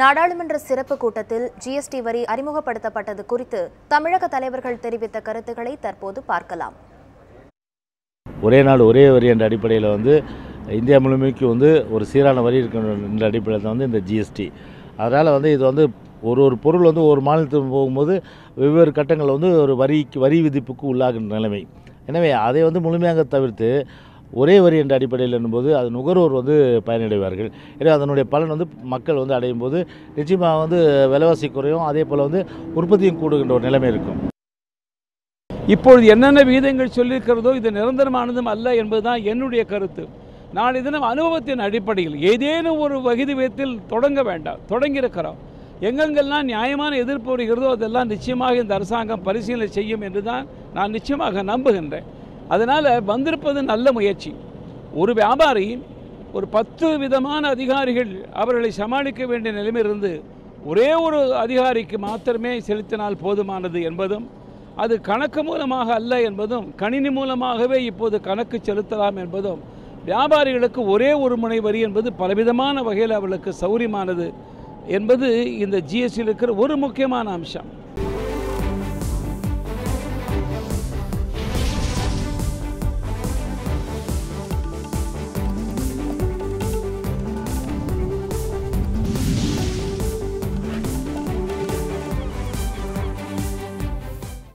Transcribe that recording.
நாடாளுமன்ற சிறப்பு கூட்டத்தில் ஜிஎஸ்டி வரி அறிமுகப்படுத்தப்பட்டது குறித்து தமிழக தலைவர்கள் தெரிவித்த கருத்துக்களை தற்போது பார்க்கலாம். ஒரே நாடு ஒரே வரி என்ற அடிப்படையில் வந்து இந்தியா முழுமைக்கு வந்து ஒரு சீரான வரி இருக்கின்ற என்ற அடிப்படையில் தான் வந்து இந்த ஜிஎஸ்டி அதனால் வந்து இது வந்து ஒரு ஒரு பொருள் வந்து ஒரு மாநிலத்துக்கு போகும்போது வெவ்வேறு கட்டங்களில் வந்து ஒரு வரிக்கு வரி விதிப்புக்கு உள்ளாகின்ற நிலைமை. எனவே அதை வந்து முழுமையாக தவிர்த்து ஒரே வரி என்ற அடிப்படையில் என்னும்போது அது நுகர்வோர் வந்து பயனடைவார்கள். எனவே அதனுடைய பலன் வந்து மக்கள் வந்து அடையும் போது நிச்சயமாக வந்து விலைவாசி குறையும். அதே போல் வந்து உற்பத்தியும் கூடுகின்ற ஒரு நிலைமை இருக்கும். இப்பொழுது என்னென்ன விகிதங்கள் சொல்லியிருக்கிறதோ இது நிரந்தரமானதும் அல்ல என்பதுதான் என்னுடைய கருத்து. நாளை தினம் அனுபவத்தின் அடிப்படையில் ஏதேனும் ஒரு வகிது விதத்தில் தொடங்க வேண்டாம் தொடங்கியிருக்கிறோம். எங்கெங்கெல்லாம் நியாயமான எதிர்ப்பு வருகிறதோ அதெல்லாம் நிச்சயமாக இந்த அரசாங்கம் பரிசீலனை செய்யும் என்று தான் நான் நிச்சயமாக நம்புகின்றேன். அதனால் வந்திருப்பது நல்ல முயற்சி. ஒரு வியாபாரி ஒரு பத்து விதமான அதிகாரிகள் அவர்களை சமாளிக்க வேண்டிய நிலைமையிலிருந்து ஒரே ஒரு அதிகாரிக்கு மாத்திரமே செலுத்தினால் போதுமானது என்பதும் அது கணக்கு மூலமாக அல்ல என்பதும் கணினி மூலமாகவே இப்போது கணக்கு செலுத்தலாம் என்பதும் வியாபாரிகளுக்கு ஒரே ஒரு முனை வரி என்பது பலவிதமான வகையில் அவர்களுக்கு சௌரியமானது என்பது இந்த ஜிஎஸ்டியில் இருக்கிற ஒரு முக்கியமான அம்சம்.